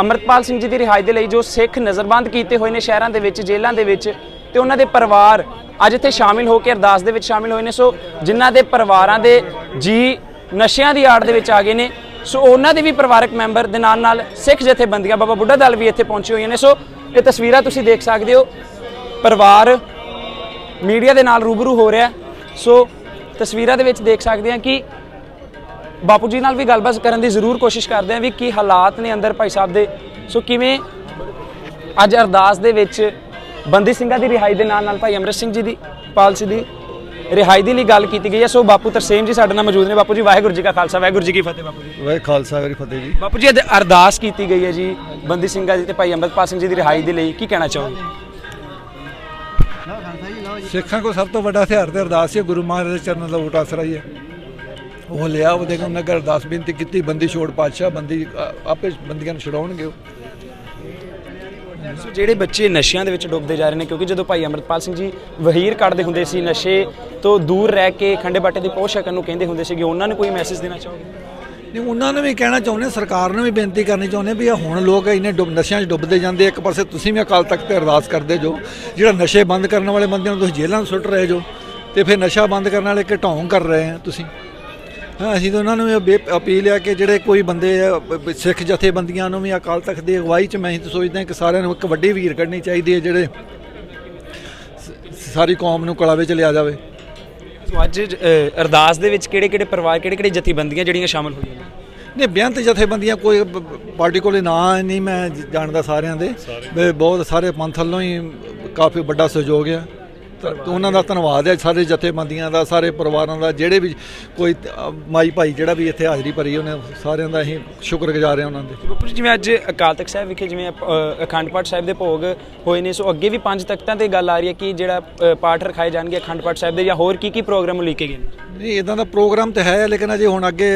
ਅਮਰਤਪਾਲ ਸਿੰਘ ਜੀ ਦੀ ਰਿਹਾਈ ਦੇ ਲਈ ਜੋ ਸਿੱਖ ਨਜ਼ਰਬੰਦ ਕੀਤੇ ਹੋਏ ਨੇ ਸ਼ਹਿਰਾਂ ਦੇ ਵਿੱਚ, ਜੇਲ੍ਹਾਂ ਦੇ ਵਿੱਚ ਤੇ ਉਹਨਾਂ ਦੇ ਪਰਿਵਾਰ ਅੱਜ ਇੱਥੇ ਸ਼ਾਮਿਲ ਹੋ ਕੇ ਅਰਦਾਸ ਦੇ ਵਿੱਚ ਸ਼ਾਮਿਲ ਹੋਏ ਨੇ। ਸੋ ਜਿਨ੍ਹਾਂ ਦੇ ਪਰਿਵਾਰਾਂ ਦੇ ਜੀ ਨਸ਼ਿਆਂ ਦੀ ਆੜ ਦੇ ਵਿੱਚ ਆ ਗਏ ਨੇ, ਸੋ ਉਹਨਾਂ ਦੇ ਵੀ ਪਰਿਵਾਰਕ ਮੈਂਬਰ ਦੇ ਨਾਲ ਨਾਲ ਸਿੱਖ ਜਥੇਬੰਦੀਆਂ ਬਾਬਾ ਬੁੱਢਾ ਦਲ ਵੀ ਇੱਥੇ ਪਹੁੰਚੇ ਹੋਈਆਂ ਨੇ। ਸੋ ਇਹ ਤਸਵੀਰਾਂ ਤੁਸੀਂ ਦੇਖ ਸਕਦੇ ਹੋ। ਪਰਿਵਾਰ ਮੀਡੀਆ ਦੇ ਨਾਲ ਰੂਬਰੂ ਹੋ ਰਿਹਾ। ਸੋ ਤਸਵੀਰਾਂ ਦੇ ਵਿੱਚ ਦੇਖ ਸਕਦੇ ਹਾਂ ਕਿ ਬਾਪੂ ਜੀ ਨਾਲ ਵੀ ਗੱਲਬਾਤ ਕਰਨ ਦੀ ਜ਼ਰੂਰ ਕੋਸ਼ਿਸ਼ ਕਰਦੇ ਹਾਂ ਵੀ ਕੀ ਹਾਲਾਤ ਨੇ ਅੰਦਰ ਭਾਈ ਸਾਹਿਬ ਦੇ। ਸੋ ਕਿਵੇਂ ਅੱਜ ਅਰਦਾਸ ਦੇ ਵਿੱਚ ਬੰਦੀ ਸਿੰਘਾਂ ਦੀ ਰਿਹਾਈ ਦੇ ਨਾਲ ਨਾਲ ਭਾਈ ਅਮਰਿਤ ਸਿੰਘ ਜੀ ਦੀ ਪਾਲਸੀ ਦੀ ਰਿਹਾਈ ਦੀ ਲਈ ਗੱਲ ਕੀਤੀ ਗਈ ਹੈ। ਸੋ ਬਾਪੂ ਤਰਸੇਮ ਜੀ ਸਾਡੇ ਨਾਲ ਮੌਜੂਦ ਨੇ। ਬਾਪੂ ਜੀ ਵਾਹਿਗੁਰੂ ਜੀ ਕਾ ਖਾਲਸਾ ਵਾਹਿਗੁਰੂ ਜੀ ਕੀ ਫਤਿਹ ਬਾਪੂ ਜੀ। ਵਾਹਿ ਖਾਲਸਾ ਵਾਹਿ ਫਤਿਹ ਜੀ। ਬਾਪੂ ਜੀ ਅੱਜ ਅਰਦਾਸ ਕੀਤੀ ਗਈ ਹੈ ਜੀ ਬੰਦੀ ਸਿੰਘਾਂ ਦੀ ਤੇ ਭਾਈ ਅੰਮ੍ਰਿਤਪਾਲ ਸਿੰਘ ਜੀ ਦੀ ਰਿਹਾਈ ਦੇ ਲਈ। ਕੀ ਕਹਿਣਾ ਚਾਹੋਗੇ? ਸਿੱਖਾਂ ਕੋ ਸਭ ਤੋਂ ਵੱਡਾ ਹਥਿਆਰ ਤੇ ਅਰਦਾਸ ਹੈ ਗੁਰੂ ਮਹਾਰਾਜ ਦੇ ਚਰਨਾਂ ਦਾ ਓਟ ਆਸਰਾ ਹੀ ਹੈ। ਉਹ ਲਿਆ ਉਹਦੇ ਕੋਲ ਨਗਰ ਅਰਦਾਸ ਬੇਨਤੀ ਕੀਤੀ ਬੰਦੀ ਛੋੜ ਪਾਤਸ਼ਾਹ ਬੰਦੀ ਆਪੇ ਬੰਦੀਆਂ ਨੂੰ ਛਡਾਉਣਗੇ ਉਹ। ਸੋ ਜਿਹੜੇ ਬੱਚੇ ਨਸ਼ਿਆਂ ਦੇ ਵਿੱਚ ਡੁੱਬਦੇ ਜਾ ਰਹੇ ਨੇ ਕਿਉਂਕਿ ਜਦੋਂ ਭਾਈ ਅਮਰਤਪਾਲ ਸਿੰਘ ਜੀ ਵਹੀਰ ਕੱਢਦੇ ਹੁੰਦੇ ਸੀ ਨਸ਼ੇ ਤੋਂ ਦੂਰ ਰਹਿ ਕੇ ਖੰਡੇ ਬਾਟੇ ਦੀ ਪੋਸ਼ ਛਕਣ ਨੂੰ ਕਹਿੰਦੇ ਹੁੰਦੇ ਸੀਗੇ ਉਹਨਾਂ ਨੂੰ ਕੋਈ ਮੈਸੇਜ ਦੇਣਾ ਚਾਹੋਗੇ? ਨਹੀਂ ਉਹਨਾਂ ਨੂੰ ਵੀ ਕਹਿਣਾ ਚਾਹੁੰਦੇ ਸਰਕਾਰ ਨੂੰ ਵੀ ਬੇਨਤੀ ਕਰਨੀ ਚਾਹੁੰਦੇ ਵੀ ਇਹ ਹੁਣ ਲੋਕ ਇੰਨੇ ਡੁੱਬ ਨਸ਼ਿਆਂ 'ਚ ਡੁੱਬਦੇ ਜਾਂਦੇ ਇੱਕ ਪਾਸੇ ਤੁਸੀਂ ਵੀ ਅਕਾਲ ਤਖਤ ਤੇ ਅਰਦਾਸ ਕਰਦੇ ਜੋ ਜਿਹੜਾ ਨਸ਼ੇ ਬੰਦ ਕਰਨ ਵਾਲੇ ਬੰਦਿਆਂ ਨੂੰ ਤੁਸੀਂ ਜੇਲ੍ਹਾਂ 'ਚ ਸੁੱਟ ਰਹੇ ਜੋ ਤੇ ਫਿਰ ਨਸ਼ਾ ਬੰਦ ਕਰਨ ਵਾਲੇ ਢੌਂਗ ਕਰ ਰਹੇ ਆ ਤੁਸੀਂ। ਹਾਂ ਅਸੀਂ ਤਾਂ ਉਹਨਾਂ ਨੂੰ ਵੀ ਅਪੀਲ ਹੈ ਕਿ ਜਿਹੜੇ ਕੋਈ ਬੰਦੇ ਆ, ਸਿੱਖ ਜਥੇਬੰਦੀਆਂ ਨੂੰ ਵੀ ਅਕਾਲ ਤਖਤ ਦੀ ਅਗਵਾਈ 'ਚ ਮੈਂ ਤਾਂ ਸੋਚਦਾ ਕਿ ਸਾਰਿਆਂ ਨੂੰ ਇੱਕ ਵੱਡੀ ਵੀਰ ਕੱਢਣੀ ਚਾਹੀਦੀ ਹੈ ਜਿਹੜੇ ਸਾਰੀ ਕੌਮ ਨੂੰ ਕਲਾਵੇ 'ਚ ਲਿਆ ਜਾਵੇ। ਸੋ ਅੱਜ ਅਰਦਾਸ ਦੇ ਵਿੱਚ ਕਿਹੜੇ ਕਿਹੜੇ ਪਰਿਵਾਰ ਕਿਹੜੇ ਕਿਹੜੇ ਜਥੇਬੰਦੀਆਂ ਜਿਹੜੀਆਂ ਸ਼ਾਮਲ ਹੋਈਆਂ ਨੇ? ਨਹੀਂ ਬੇਅੰਤ ਜਥੇਬੰਦੀਆਂ ਕੋਈ ਪਾਰਟੀ ਕੋਲੇ ਨਾਂ ਨਹੀਂ ਮੈਂ ਜਾਣਦਾ ਸਾਰਿਆਂ ਦੇ। ਬਹੁਤ ਸਾਰੇ ਪੰਥ ਵੱਲੋਂ ਹੀ ਕਾਫੀ ਵੱਡਾ ਸਹਿਯੋਗ ਆ। ਤਾਂ ਉਹਨਾਂ ਦਾ ਧੰਨਵਾਦ ਹੈ ਸਾਰੇ ਜਥੇਬੰਦੀਆਂ ਦਾ ਸਾਰੇ ਪਰਿਵਾਰਾਂ ਦਾ ਜਿਹੜੇ ਵੀ ਕੋਈ ਮਾਈ ਭਾਈ ਜਿਹੜਾ ਵੀ ਇੱਥੇ ਹਾਜ਼ਰੀ ਭਰੀ ਉਹਨੇ ਸਾਰਿਆਂ ਦਾ ਅਸੀਂ ਸ਼ੁਕਰਗੁਜ਼ਾਰ ਹਾਂ ਉਹਨਾਂ ਦੇ। ਬਾਪੂ ਜੀ ਜਿਵੇਂ ਅੱਜ ਅਕਾਲ ਤਖਤ ਸਾਹਿਬ ਵਿਖੇ ਜਿਵੇਂ ਅਖੰਡ ਪਾਠ ਸਾਹਿਬ ਦੇ ਭੋਗ ਹੋਏ ਨੇ ਸੋ ਅੱਗੇ ਵੀ ਪੰਜ ਤਖਤਾਂ ਤੇ ਗੱਲ ਆ ਰਹੀ ਹੈ ਕਿ ਜਿਹੜਾ ਪਾਠ ਰਖਾਏ ਜਾਣਗੇ ਅਖੰਡ ਪਾਠ ਸਾਹਿਬ ਦੇ ਜਾਂ ਹੋਰ ਕੀ ਕੀ ਪ੍ਰੋਗਰਾਮ ਉਲੀਕੇ ਗਏ ਨੇ? ਨਹੀਂ ਇਦਾਂ ਦਾ ਪ੍ਰੋਗਰਾਮ ਤਾਂ ਹੈ ਲੇਕਿਨ ਅਜੇ ਹੁਣ ਅੱਗੇ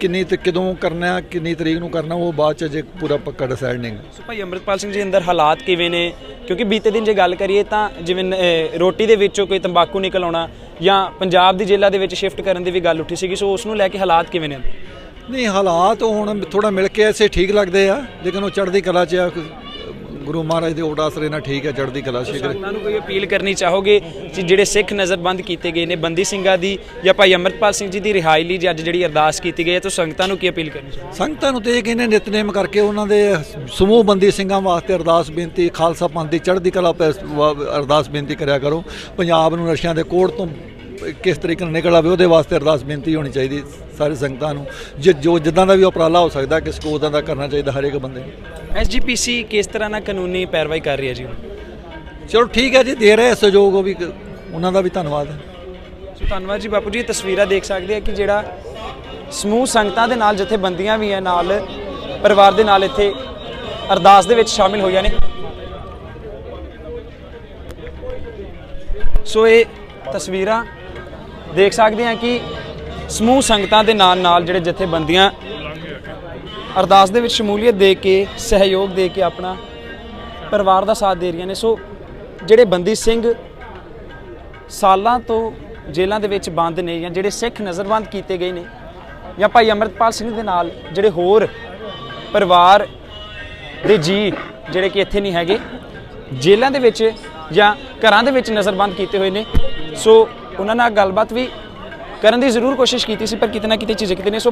ਕਿੰਨੀ ਤੇ ਕਦੋਂ ਕਰਨਾ ਕਿੰਨੀ ਤਰੀਕ ਨੂੰ ਕਰਨਾ ਉਹ ਬਾਅਦ ਚ ਅਜੇ ਪੂਰਾ ਪੱਕਾ ਡਿਸਾਈਡ ਨਹੀਂ ਸੋ ਭਾਈ ਅੰਮ੍ਰਿਤਪਾਲ ਸਿੰਘ ਜੀ ਅੰਦਰ ਹਾਲਾਤ ਕਿਵੇਂ ਨੇ? ਕਿਉਂਕਿ ਬੀਤੇ ਦਿਨ ਜੇ ਗੱਲ ਕਰੀਏ ਤਾਂ ਜਿਵੇਂ ਰੋਟੀ ਦੇ ਵਿੱਚੋਂ ਕੋਈ ਤੰਬਾਕੂ ਨਿਕਲ ਆਉਣਾ ਜਾਂ ਪੰਜਾਬ ਦੀ ਜੇਲ੍ਹਾਂ ਦੇ ਵਿੱਚ ਸ਼ਿਫਟ ਕਰਨ ਦੀ ਵੀ ਗੱਲ ਉੱਠੀ ਸੀਗੀ ਸੋ ਉਸ ਨੂੰ ਲੈ ਕੇ ਹਾਲਾਤ ਕਿਵੇਂ ਨੇ? ਨਹੀਂ ਹਾਲਾਤ ਹੁਣ ਥੋੜਾ ਮਿਲ ਕੇ ਐਸੇ ਠੀਕ ਲੱਗਦੇ ਆ ਲੇਕਿਨ ਉਹ ਚੜ੍ਹਦੀ ਕਲਾ 'ਚ ਆ ਗੁਰੂ ਮਹਾਰਾਜ ਦੇ ਓਟ ਆਸਰੇ ਨਾਲ ਠੀਕ ਹੈ ਚੜ੍ਹਦੀ ਕਲਾ ਸ਼ਿਕਰ ਉਹਨਾਂ ਨੂੰ ਕੋਈ ਅਪੀਲ ਕਰਨੀ ਚਾਹੋਗੇ ਕਿ ਜਿਹੜੇ ਸਿੱਖ ਨਜ਼ਰਬੰਦ ਕੀਤੇ ਗਏ ਨੇ ਬੰਦੀ ਸਿੰਘਾਂ ਦੀ ਜਾਂ ਭਾਈ ਅੰਮ੍ਰਿਤਪਾਲ ਸਿੰਘ ਜੀ ਦੀ ਰਿਹਾਈ ਲਈ ਜੇ ਅੱਜ ਜਿਹੜੀ ਅਰਦਾਸ ਕੀਤੀ ਗਈ ਹੈ ਤਾਂ ਸੰਗਤਾਂ ਨੂੰ ਕੀ ਅਪੀਲ ਕਰਨੀ ਚਾਹੋਗੇ? ਸੰਗਤਾਂ ਨੂੰ ਤੇ ਇਹ ਕਹਿੰਦੇ ਨਿਤਨੇਮ ਕਰਕੇ ਉਹਨਾਂ ਦੇ ਸਮੂਹ ਬੰਦੀ ਸਿੰਘਾਂ ਵਾਸਤੇ ਅਰਦਾਸ ਬੇਨਤੀ ਖਾਲਸਾ ਪੰਥ ਦੀ ਚੜ੍ਹਦੀ ਕਲਾ ਅਰਦਾਸ ਬੇਨਤੀ ਕਰਿਆ ਕਰੋ। ਪੰਜਾਬ ਨੂੰ ਨਸ਼ਿਆਂ ਦੇ ਕੋੜ ਤੋਂ ਕਿਸ ਤਰੀਕੇ ਨਾਲ ਨਿਕਲ ਆਵੇ ਉਹਦੇ ਵਾਸਤੇ ਅਰਦਾਸ ਬੇਨਤੀ ਹੋਣੀ ਚਾਹੀਦੀ ਸਾਰੇ ਸੰਗਤਾਂ ਨੂੰ। ਜਿ- ਜੋ ਜਿੱਦਾਂ ਦਾ ਵੀ ਉਪਰਾਲਾ ਹੋ ਸਕਦਾ ਕਿਸ ਕੋ ਉਦਾਂ ਦਾ ਕਰਨਾ ਚਾਹੀਦਾ ਹਰੇਕ ਬੰਦੇ ਨੂੰ। ਐਸਜੀਪੀਸੀ ਕਿਸ ਤਰ੍ਹਾਂ ਨਾਲ ਕਾਨੂੰਨੀ ਪੈਰਵਾਈ ਕਰ ਰਹੀ ਹੈ ਜੀ ਚਲੋ ਠੀਕ ਹੈ ਜੀ ਦੇ ਰਹੇ ਸਹਿਯੋਗ ਉਹ ਵੀ ਉਹਨਾਂ ਦਾ ਵੀ ਧੰਨਵਾਦ ਹੈ। ਸੋ ਧੰਨਵਾਦ ਜੀ ਬਾਪੂ ਜੀ ਇਹ ਤਸਵੀਰਾਂ ਦੇਖ ਸਕਦੇ ਆ ਕਿ ਜਿਹੜਾ ਸਮੂਹ ਸੰਗਤਾਂ ਦੇ ਨਾਲ ਜਥੇਬੰਦੀਆਂ ਵੀ ਹੈ ਨਾਲ ਪਰਿਵਾਰ ਦੇ ਨਾਲ ਇੱਥੇ ਅਰਦਾਸ ਦੇ ਵਿੱਚ ਸ਼ਾਮਿਲ ਹੋਈਆਂ ਨੇ। ਸੋ ਇਹ ਤਸਵੀਰਾਂ ਦੇਖ ਸਕਦੇ ਹਾਂ ਕਿ ਸਮੂਹ ਸੰਗਤਾਂ ਦੇ ਨਾਲ ਨਾਲ ਜਿਹੜੇ ਜਥੇਬੰਦੀਆਂ ਅਰਦਾਸ ਦੇ ਵਿੱਚ ਸ਼ਮੂਲੀਅਤ ਦੇ ਕੇ, ਸਹਿਯੋਗ ਦੇ ਕੇ ਆਪਣਾ ਪਰਿਵਾਰ ਦਾ ਸਾਥ ਦੇ ਰਹੀਆਂ ਨੇ। ਸੋ ਜਿਹੜੇ ਬੰਦੀ ਸਿੰਘ ਸਾਲਾਂ ਤੋਂ ਜੇਲ੍ਹਾਂ ਦੇ ਵਿੱਚ ਬੰਦ ਨੇ ਜਾਂ ਜਿਹੜੇ ਸਿੱਖ ਨਜ਼ਰਬੰਦ ਕੀਤੇ ਗਏ ਨੇ ਜਾਂ ਭਾਈ ਅਮਰਤਪਾਲ ਸਿੰਘ ਦੇ ਨਾਲ ਜਿਹੜੇ ਹੋਰ ਪਰਿਵਾਰ ਦੇ ਜੀ ਜਿਹੜੇ ਕਿ ਇੱਥੇ ਨਹੀਂ ਹੈਗੇ, ਜੇਲ੍ਹਾਂ ਦੇ ਵਿੱਚ ਜਾਂ ਘਰਾਂ ਦੇ ਵਿੱਚ ਨਜ਼ਰਬੰਦ ਕੀਤੇ ਹੋਏ ਨੇ। ਸੋ ਉਹਨਾਂ ਨਾਲ ਗੱਲਬਾਤ ਵੀ ਕਰਨ ਦੀ ਜ਼ਰੂਰ ਕੋਸ਼ਿਸ਼ ਕੀਤੀ ਸੀ ਪਰ ਕਿਤੇ ਨਾ ਕਿਤੇ ਝਿਜਕਦੇ ਨੇ। ਸੋ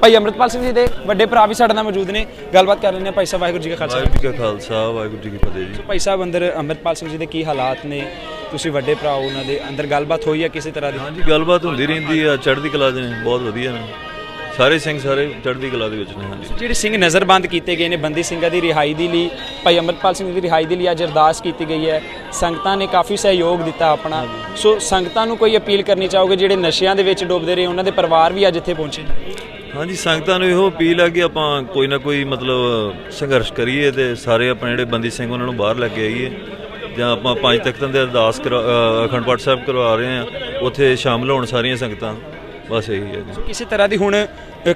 ਭਾਈ ਅਮਰਤਪਾਲ ਸਿੰਘ ਜੀ ਦੇ ਵੱਡੇ ਭਰਾ ਵੀ ਸਾਡੇ ਨਾਲ ਮੌਜੂਦ ਨੇ। ਗੱਲਬਾਤ ਕਰ ਹਾਂ ਭਾਈ ਸਾਹਿਬ ਵਾਹਿਗੁਰੂ ਜੀ ਕਾ ਖਾਲਸਾ। ਵਾਹਿਗੁਰੂ ਜੀ ਕਾ ਖਾਲਸਾ ਵਾਹਿਗੁਰੂ ਜੀ ਕੀ ਫਤਿਹ ਜੀ। ਭਾਈ ਸਾਹਿਬ ਅੰਦਰ ਅਮਰਤਪਾਲ ਸਿੰਘ ਜੀ ਦੇ ਕੀ ਹਾਲਾਤ ਨੇ? ਤੁਸੀਂ ਵੱਡੇ ਭਰਾ ਉਹਨਾਂ ਦੇ ਅੰਦਰ ਗੱਲਬਾਤ ਹੋਈ ਹੈ ਕਿਸੇ ਤਰ੍ਹਾਂ ਦੀ? ਹਾਂਜੀ ਗੱਲਬਾਤ ਹੁੰਦੀ ਰਹਿੰਦੀ ਆ ਚੜ੍ਹਦੀ ਕਲਾ ਦੇ ਨੇ ਬਹੁਤ ਵਧੀਆ ਨੇ। ਸਾਰੇ ਸਿੰਘ ਸਾਰੇ ਚੜ੍ਹਦੀ ਕਲਾ ਦੇ ਵਿੱਚ ਨੇ ਹਾਂਜੀ। ਜਿਹੜੇ ਸਿੰਘ ਨਜ਼ਰਬੰਦ ਕੀਤੇ ਗਏ ਨੇ ਬੰਦੀ ਸਿੰਘਾਂ ਦੀ ਰਿਹਾਈ ਦੇ ਲਈ ਭਾਈ ਅਮਰਪਾਲ ਸਿੰਘ ਦੀ ਰਿਹਾਈ ਦੇ ਲਈ ਅੱਜ ਅਰਦਾਸ ਕੀਤੀ ਗਈ ਹੈ। ਸੰਗਤਾਂ ਨੇ ਕਾਫੀ ਸਹਿਯੋਗ ਦਿੱਤਾ ਆਪਣਾ। ਸੋ ਸੰਗਤਾਂ ਨੂੰ ਕੋਈ ਅਪੀਲ ਕਰਨੀ ਚਾਹੋਗੇ ਜਿਹੜੇ ਨਸ਼ਿਆਂ ਦੇ ਵਿੱਚ ਡੁੱਬਦੇ ਰਹੇ ਉਹਨਾਂ ਦੇ ਪਰਿਵਾਰ ਵੀ ਅੱਜ ਇੱਥੇ ਪਹੁੰਚੇ ਨੇ? ਹਾਂਜੀ ਸੰਗਤਾਂ ਨੂੰ ਇਹੋ ਅਪੀਲ ਆ ਕਿ ਆਪਾਂ ਕੋਈ ਨਾ ਕੋਈ ਮਤਲਬ ਸੰਘਰਸ਼ ਕਰੀਏ ਤੇ ਸਾਰੇ ਆਪਣੇ ਜਿਹੜੇ ਬੰਦੀ ਸਿੰਘ ਉਹਨਾਂ ਨੂੰ ਬਾਹਰ ਲੈ ਕੇ ਆਈਏ। ਜਾਂ ਆਪਾਂ ਪੰਜ ਤਖਤਾਂ ਦੇ ਅਰਦਾਸ ਅਖੰਡ ਪਾਠ ਸਾਹਿਬ ਕਰਵਾ ਰਹੇ ਆ ਉੱਥੇ ਸ਼ਾਮਲ ਹੋਣ ਸਾਰੀਆਂ ਸੰਗਤਾਂ। ਬਸ ਇਹੀ ਹੈ ਜੀ। ਕਿਸੇ ਤਰ੍ਹਾਂ ਦੀ ਹੁਣ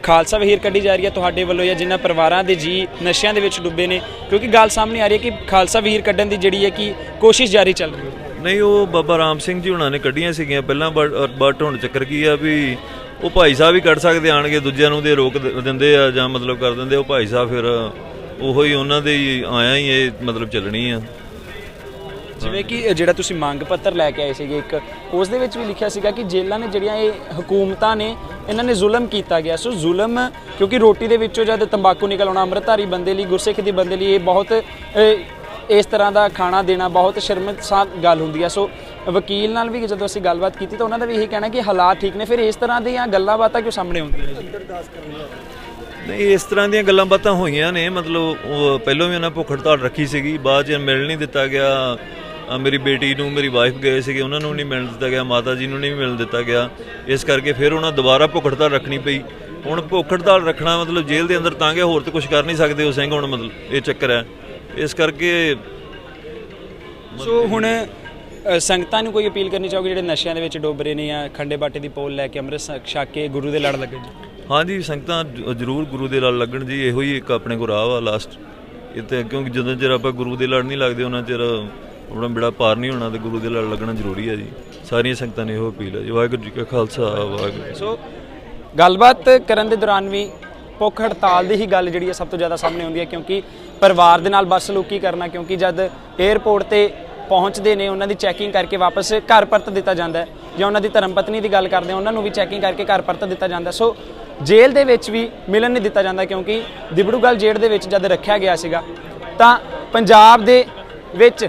ਖਾਲਸਾ ਵਹੀਰ ਕੱਢੀ ਜਾ ਰਹੀ ਹੈ ਤੁਹਾਡੇ ਵੱਲੋਂ ਜਾਂ ਜਿਨ੍ਹਾਂ ਪਰਿਵਾਰਾਂ ਦੇ ਜੀ ਨਸ਼ਿਆਂ ਦੇ ਵਿੱਚ ਡੁੱਬੇ ਨੇ ਕਿਉਂਕਿ ਗੱਲ ਸਾਹਮਣੇ ਆ ਰਹੀ ਹੈ ਕਿ ਖਾਲਸਾ ਵਹੀਰ ਕੱਢਣ ਦੀ ਜਿਹੜੀ ਹੈ ਕਿ ਕੋਸ਼ਿਸ਼ ਜਾਰੀ ਚੱਲ ਰਹੀ ਹੈ। ਨਹੀਂ ਉਹ ਬਾਬਾ ਰਾਮ ਸਿੰਘ ਜੀ ਹੁਣਾਂ ਨੇ ਕੱਢੀਆਂ ਸੀਗੀਆਂ। ਪਹਿਲਾਂ ਬਟ ਹੁਣ ਚੱਕਰ ਕੀ ਆ ਵੀ ਉਹ ਭਾਈ ਸਾਹਿਬ ਵੀ ਕੱਢ ਸਕਦੇ ਆਣਗੇ ਦੂਜਿਆਂ ਨੂੰ ਦੇ ਰੋਕ ਦਿੰਦੇ ਆ ਜਾਂ ਮਤਲਬ ਕਰ ਦਿੰਦੇ ਉਹ ਭਾਈ ਸਾਹਿਬ ਫਿਰ ਉਹੋ ਹੀ ਉਹਨਾਂ ਦੇ ਹੀ ਆਇਆ ਹੀ ਇਹ ਮਤਲਬ ਚੱਲਣੀ ਆ। ਜਿਵੇਂ ਕਿ ਜਿਹੜਾ ਤੁਸੀਂ ਮੰਗ ਪੱਤਰ ਲੈ ਕੇ ਆਏ ਸੀਗੇ ਇੱਕ, ਉਸ ਦੇ ਵਿੱਚ ਵੀ ਲਿਖਿਆ ਸੀਗਾ ਕਿ ਜੇਲ੍ਹਾਂ ਨੇ ਜਿਹੜੀਆਂ ਇਹ ਹਕੂਮਤਾਂ ਨੇ, ਇਹਨਾਂ ਨੇ ਜ਼ੁਲਮ ਕੀਤਾ ਗਿਆ। ਸੋ ਜ਼ੁਲਮ, ਕਿਉਂਕਿ ਰੋਟੀ ਦੇ ਵਿੱਚੋਂ ਜਦ ਤੰਬਾਕੂ ਨਿਕਲ ਆਉਣਾ, ਅੰਮ੍ਰਿਤਧਾਰੀ ਬੰਦੇ ਲਈ, ਗੁਰਸਿੱਖ ਦੀ ਬੰਦੇ ਲਈ ਇਹ ਬਹੁਤ ਇਸ ਤਰ੍ਹਾਂ ਦਾ ਖਾਣਾ ਦੇਣਾ ਬਹੁਤ ਸ਼ਰਮਸਾਰ ਗੱਲ ਹੁੰਦੀ ਹੈ ਸੋ ਵਕੀਲ ਨਾਲ ਵੀ ਜਦੋਂ ਅਸੀਂ ਗੱਲਬਾਤ ਕੀਤੀ ਤਾਂ ਉਹਨਾਂ ਦਾ ਵੀ ਇਹੀ ਕਹਿਣਾ ਕਿ ਹਾਲਾਤ ਠੀਕ ਨੇ। ਫਿਰ ਇਸ ਤਰ੍ਹਾਂ ਦੀਆਂ ਗੱਲਾਂ ਬਾਤਾਂ ਕਿਉਂ ਸਾਹਮਣੇ ਆਉਂਦੀਆਂ ਨੇ ਨਹੀਂ, ਇਸ ਤਰ੍ਹਾਂ ਦੀਆਂ ਗੱਲਾਂ ਬਾਤਾਂ ਹੋਈਆਂ ਨੇ। ਮਤਲਬ ਪਹਿਲਾਂ ਵੀ ਉਹਨਾਂ ਭੁੱਖ ਹੜਤਾਲ ਰੱਖੀ ਸੀਗੀ, ਬਾਅਦ ਚ ਮਿਲ ਨਹੀਂ ਦਿੱਤਾ ਗਿਆ। ਮੇਰੀ ਬੇਟੀ ਨੂੰ ਮੇਰੀ ਵਾਈਫ ਗਏ ਸੀਗੇ ਉਹਨਾਂ ਨੂੰ ਨਹੀਂ ਮਿਲਣ ਦਿੱਤਾ ਗਿਆ ਮਾਤਾ ਜੀ ਨੂੰ ਨਹੀਂ ਮਿਲਣ ਦਿੱਤਾ ਗਿਆ। ਇਸ ਕਰਕੇ ਫਿਰ ਉਹਨਾਂ ਦੁਬਾਰਾ ਭੁੱਖ ਹੜਤਾਲ ਰੱਖਣੀ ਪਈ। ਹੁਣ ਭੁੱਖ ਹੜਤਾਲ ਰੱਖਣਾ ਮਤਲਬ ਜੇਲ੍ਹ ਦੇ ਅੰਦਰ ਤਾਂ ਕਿ ਹੋਰ ਤਾਂ ਕੁਝ ਕਰ ਨਹੀਂ ਸਕਦੇ ਉਹ ਸਿੰਘ ਹੁਣ ਮਤਲਬ ਇਹ ਚੱਕਰ ਹੈ। ਇਸ ਕਰਕੇ ਸੋ ਹੁਣ ਸੰਗਤਾਂ ਨੂੰ ਕੋਈ ਅਪੀਲ ਕਰਨੀ ਚਾਹੋਗੇ ਜਿਹੜੇ ਨਸ਼ਿਆਂ ਦੇ ਵਿੱਚ ਡੁੱਬ ਰਹੇ ਨੇ ਜਾਂ ਖੰਡੇ ਬਾਟੇ ਦੀ ਪੋਲ ਲੈ ਕੇ ਅੰਮ੍ਰਿਤ ਛਕ ਕੇ ਗੁਰੂ ਦੇ ਲੜ ਲੱਗੇ ਜੀ? ਹਾਂਜੀ ਸੰਗਤਾਂ ਜ਼ਰੂਰ ਗੁਰੂ ਦੇ ਲੜ ਲੱਗਣ ਜੀ। ਇਹੋ ਹੀ ਇੱਕ ਆਪਣੇ ਕੋ ਰਾਹ ਵਾ ਲਾਸਟ ਇਹ ਤੇ ਕਿਉਂਕਿ ਜਦੋਂ ਚਿਰ ਆਪਾਂ ਗੁਰੂ ਦੇ ਲੜ ਨਹੀਂ ਲੱਗਦੇ ਉਹਨਾਂ ਚਿਰ ਆਪਣਾ ਬੇੜਾ ਪਾਰ ਨਹੀਂ ਹੋਣਾ ਤੇ ਗੁਰੂ ਦੇ ਲੜ ਲੱਗਣਾ ਜ਼ਰੂਰੀ ਹੈ ਜੀ। ਸਾਰੀਆਂ ਸੰਗਤਾਂ ਨੇ ਇਹੋ ਅਪੀਲ ਹੈ ਜੀ। ਵਾਹਿਗੁਰੂ ਜੀ ਕਾ ਖਾਲਸਾ ਵਾਹਿਗੁਰੂ ਜੀ ਸੋ ਗੱਲਬਾਤ ਕਰਨ ਦੇ ਦੌਰਾਨ ਵੀ ਭੁੱਖ ਹੜਤਾਲ ਦੀ ਹੀ ਗੱਲ ਜਿਹੜੀ ਹੈ ਸਭ ਤੋਂ ਜ਼ਿਆਦਾ ਸਾਹਮਣੇ ਆਉਂਦੀ ਹੈ ਕਿਉਂਕਿ ਪਰਿਵਾਰ ਦੇ ਨਾਲ ਬਸ ਸਲੂਕੀ ਕਰਨਾ ਕਿਉਂਕਿ ਜਦ 에ਅਰਪੋਰਟ ਤੇ ਪਹੁੰਚਦੇ ਨੇ ਉਹਨਾਂ ਦੀ ਚੈਕਿੰਗ ਕਰਕੇ ਵਾਪਸ ਘਰ ਪਰਤ ਦਿੱਤਾ ਜਾਂਦਾ ਹੈ। ਜਾਂ ਉਹਨਾਂ ਦੀ ਧਰਮ ਪਤਨੀ ਦੀ ਗੱਲ ਕਰਦੇ ਹਾਂ ਉਹਨਾਂ ਨੂੰ ਵੀ ਚੈਕਿੰਗ ਕਰਕੇ ਘਰ ਪਰਤ ਦਿੱਤਾ ਜਾਂਦਾ ਸੋ ਜੇਲ੍ਹ ਦੇ ਵਿੱਚ ਵੀ ਮਿਲਣ ਨਹੀਂ ਦਿੱਤਾ ਜਾਂਦਾ ਕਿਉਂਕਿ ਦਿਬੜੂਗਲ ਜੇਲ੍ਹ ਦੇ ਵਿੱਚ ਜਦ ਰੱਖਿਆ ਗਿਆ ਸੀਗਾ ਤਾਂ ਪੰਜਾਬ ਦੇ ਵਿੱਚ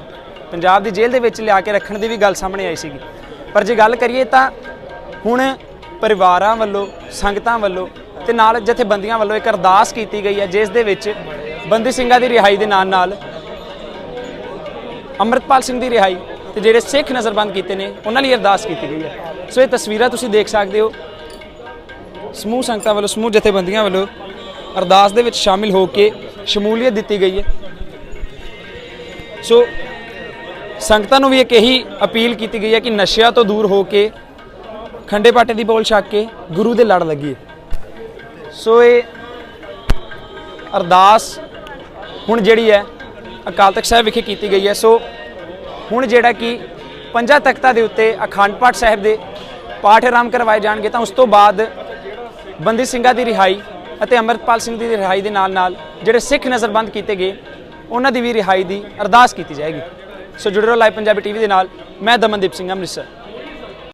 ਪੰਜਾਬ ਦੀ ਜੇਲ੍ਹ ਦੇ ਵਿੱਚ ਲਿਆ ਕੇ ਰੱਖਣ ਦੀ ਵੀ ਗੱਲ ਸਾਹਮਣੇ ਆਈ ਸੀਗੀ। ਪਰ ਜੇ ਗੱਲ ਕਰੀਏ ਤਾਂ ਹੁਣ ਪਰਿਵਾਰਾਂ ਵੱਲੋਂ, ਸੰਗਤਾਂ ਵੱਲੋਂ ਤੇ ਨਾਲ ਜਥੇਬੰਦੀਆਂ ਵੱਲੋਂ ਇੱਕ ਅਰਦਾਸ ਕੀਤੀ ਗਈ ਹੈ, ਜਿਸ ਦੇ ਵਿੱਚ ਬੰਦੀ ਸਿੰਘਾਂ ਦੀ ਰਿਹਾਈ ਦੇ ਨਾਲ ਨਾਲ ਅੰਮ੍ਰਿਤਪਾਲ ਸਿੰਘ ਦੀ ਰਿਹਾਈ ਤੇ ਜਿਹੜੇ ਸਿੱਖ ਨਜ਼ਰਬੰਦ ਕੀਤੇ ਨੇ, ਉਹਨਾਂ ਲਈ ਅਰਦਾਸ ਕੀਤੀ ਗਈ ਹੈ। ਸੋ ਇਹ ਤਸਵੀਰਾਂ ਤੁਸੀਂ ਦੇਖ ਸਕਦੇ ਹੋ। ਸਮੂਹ ਸੰਗਤਾਂ ਵੱਲੋਂ, ਸਮੂਹ ਜਥੇਬੰਦੀਆਂ ਵੱਲੋਂ ਅਰਦਾਸ ਦੇ ਵਿੱਚ ਸ਼ਾਮਿਲ ਹੋ ਕੇ ਸ਼ਮੂਲੀਅਤ ਦਿੱਤੀ ਗਈ ਹੈ। ਸੋ ਸੰਗਤਾਂ ਨੂੰ ਵੀ ਇੱਕ ਇਹੀ ਅਪੀਲ ਕੀਤੀ ਗਈ ਹੈ ਕਿ ਨਸ਼ਿਆਂ ਤੋਂ ਦੂਰ ਹੋ ਕੇ, ਖੰਡੇ ਪਾਟੇ ਦੀ ਬੋਲ ਛੱਕ ਕੇ ਗੁਰੂ ਦੇ ਲੜ ਲੱਗੀ ਸੋ ਇਹ ਅਰਦਾਸ ਹੁਣ ਜਿਹੜੀ ਹੈ, ਅਕਾਲ ਤਖਤ ਸਾਹਿਬ ਵਿਖੇ ਕੀਤੀ ਗਈ ਹੈ। ਸੋ ਹੁਣ ਜਿਹੜਾ ਕਿ ਪੰਜਾਂ ਤਖਤਾਂ ਦੇ ਉੱਤੇ ਅਖੰਡ ਪਾਠ ਸਾਹਿਬ ਦੇ ਪਾਠ ਆਰਾਮ ਕਰਵਾਏ ਜਾਣਗੇ, ਤਾਂ ਉਸ ਤੋਂ ਬਾਅਦ ਬੰਦੀ ਸਿੰਘਾਂ ਦੀ ਰਿਹਾਈ ਅਤੇ ਅੰਮ੍ਰਿਤਪਾਲ ਸਿੰਘ ਦੀ ਰਿਹਾਈ ਦੇ ਨਾਲ ਨਾਲ ਜਿਹੜੇ ਸਿੱਖ ਨਜ਼ਰਬੰਦ ਕੀਤੇ ਗਏ, ਉਹਨਾਂ ਦੀ ਵੀ ਰਿਹਾਈ ਦੀ ਅਰਦਾਸ ਕੀਤੀ ਜਾਏਗੀ। ਸੋ ਜੁੜੇ ਰਹੋ ਲਾਈਵ ਪੰਜਾਬੀ ਟੀਵੀ ਦੇ ਨਾਲ। ਮੈਂ ਦਮਨਦੀਪ ਸਿੰਘ ਅੰਮ੍ਰਿਤਸਰ।